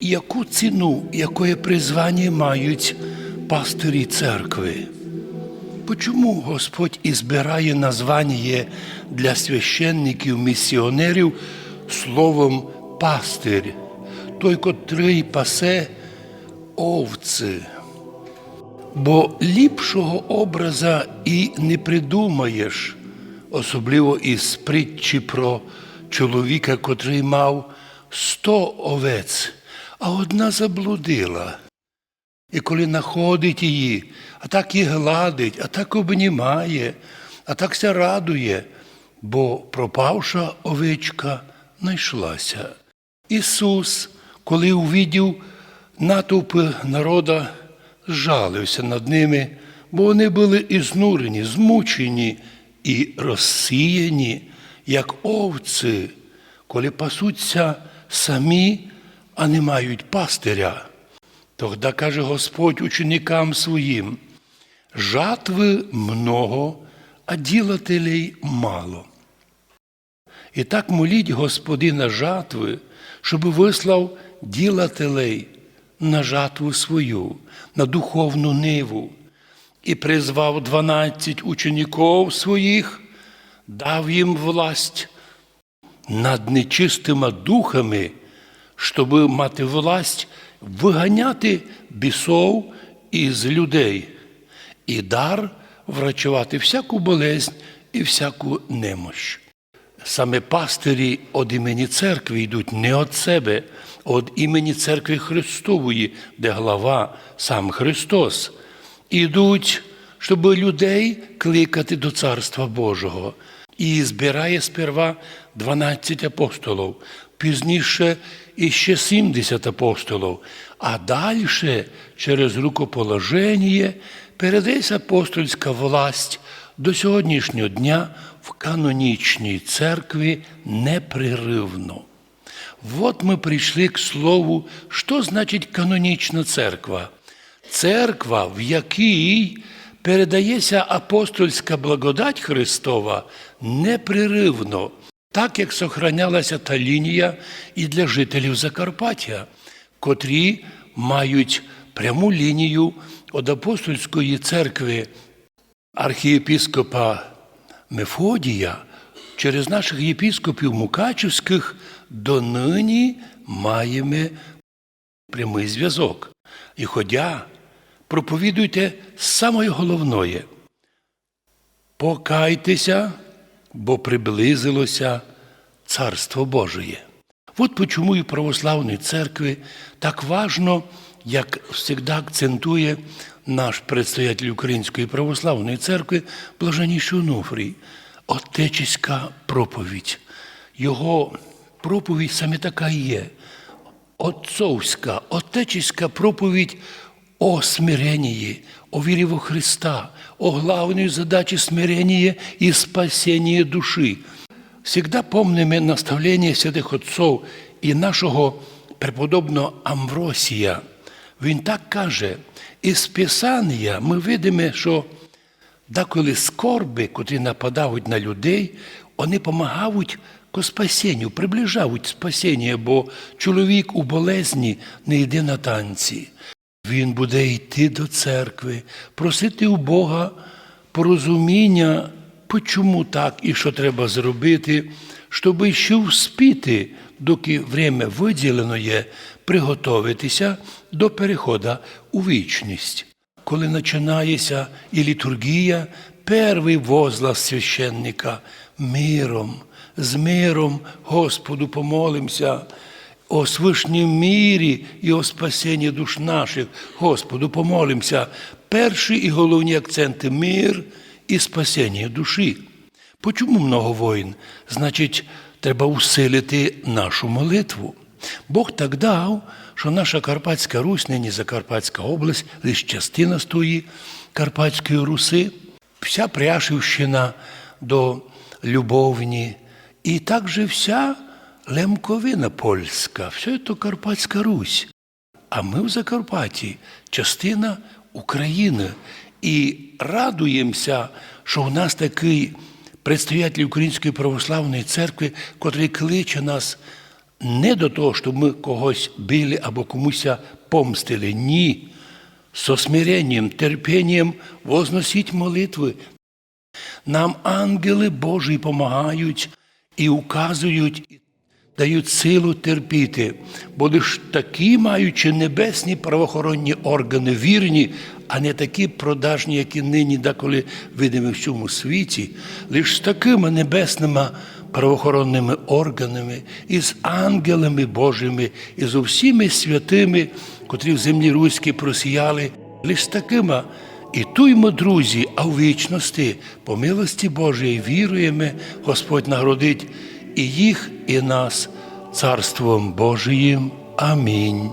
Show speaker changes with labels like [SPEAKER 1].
[SPEAKER 1] Яку ціну, яке призвання мають пастирі церкви? Почому Господь і збирає названня для священників, місіонерів словом пастир, той, котрий пасе овці? Бо ліпшого образа і не придумаєш, особливо із притчі про чоловіка, котрий мав сто овець, а одна заблудила. І коли знаходить її, а так і гладить, а так обнімає, а так ся радує, бо пропавша овечка знайшлася. Ісус, коли увидів натовпи народа, жалився над ними, бо вони були ізнурені, змучені і розсіяні, як овці, коли пасуться самі, а не мають пастиря. Тогда каже Господь ученикам своїм, жатви много, а ділателей мало. І так моліть Господина жатви, щоб вислав ділателей на жатву свою, на духовну ниву, і призвав дванадцять учеників своїх, дав їм власть над нечистими духами, щоб мати власть виганяти бісов із людей і дар врачувати всяку болезнь і всяку немощ. Саме пастирі від імені церкви йдуть не від себе, а від імені церкви Христової, де глава сам Христос. Ідуть, щоб людей кликати до Царства Божого. І збирає сперва 12 апостолів, пізніше іще 70 апостолів, а далі через рукоположення передається апостольська власть до сьогоднішнього дня в канонічній церкві непреривно. Вот ми прийшли к слову, що значить канонічна церква. Церква, в якій передається апостольська благодать Христова непреривно, так як сохранялася та лінія і для жителів Закарпаття, котрі мають пряму лінію від апостольської церкви архієпіскопа Мефодія через наших єпіскопів Мукачівських донині маємо прямий зв'язок. І ходя, проповідуйте саме головне. Покайтеся, бо приблизилося Царство Божие. От почому і православної церкви так важно, як завжди акцентує наш предстоятель Української православної церкви Блаженніший Онуфрій, отечеська проповідь. Його проповідь саме така і є. Отцовська, отечеська проповідь о смирении, о вірі во Христа, о главной задаче смирения и спасения души. Всегда помним наставлення святих отцов і нашого преподобного Амвросія. Він так каже, із Писання ми видимо, що деколи скорби, котрі нападають на людей, вони допомагають ко спасінню, приближають спасіння, бо чоловік у болезні не йде на танці. Він буде йти до церкви, просити у Бога порозуміння, чому так і що треба зробити, щоб ще вспіти, доки время виділено є, приготовитися до переходу у вічність. Коли починається і літургія, перший возглас священника миром, з миром Господу помолимося о свишнім мірі і о спасенні душ наших. Господу помолимося. Перші і головні акценти мир і спасіння душі. Почому много воїн? Значить, треба усилити нашу молитву. Бог так дав, що наша Карпатська Русь, нині Закарпатська область, лише частина стої Карпатської Руси, вся Пряшівщина до Любовні, і також вся Лемковина польська, все це Карпатська Русь. А ми в Закарпатті частина України. І радуємося, що у нас такий предстоятель Української православної церкви, котрий кличе нас не до того, щоб ми когось били або комусь помстили. Ні. Со смиренням, терпінням возносіть молитви. Нам ангели Божі допомагають і указують, дають силу терпіти, бо лиш такі, маючи небесні правоохоронні органи, вірні, а не такі продажні, які нині деколи видимо в цьому світі, лиш з такими небесними правоохоронними органами, і з ангелами Божими, і з усіми святими, котрі в землі руській просіяли, лиш такими. І туймо, друзі, а в вічності, по милості Божої, віруємо, Господь нагородить і їх, і нас Царством Божиїм. Амінь.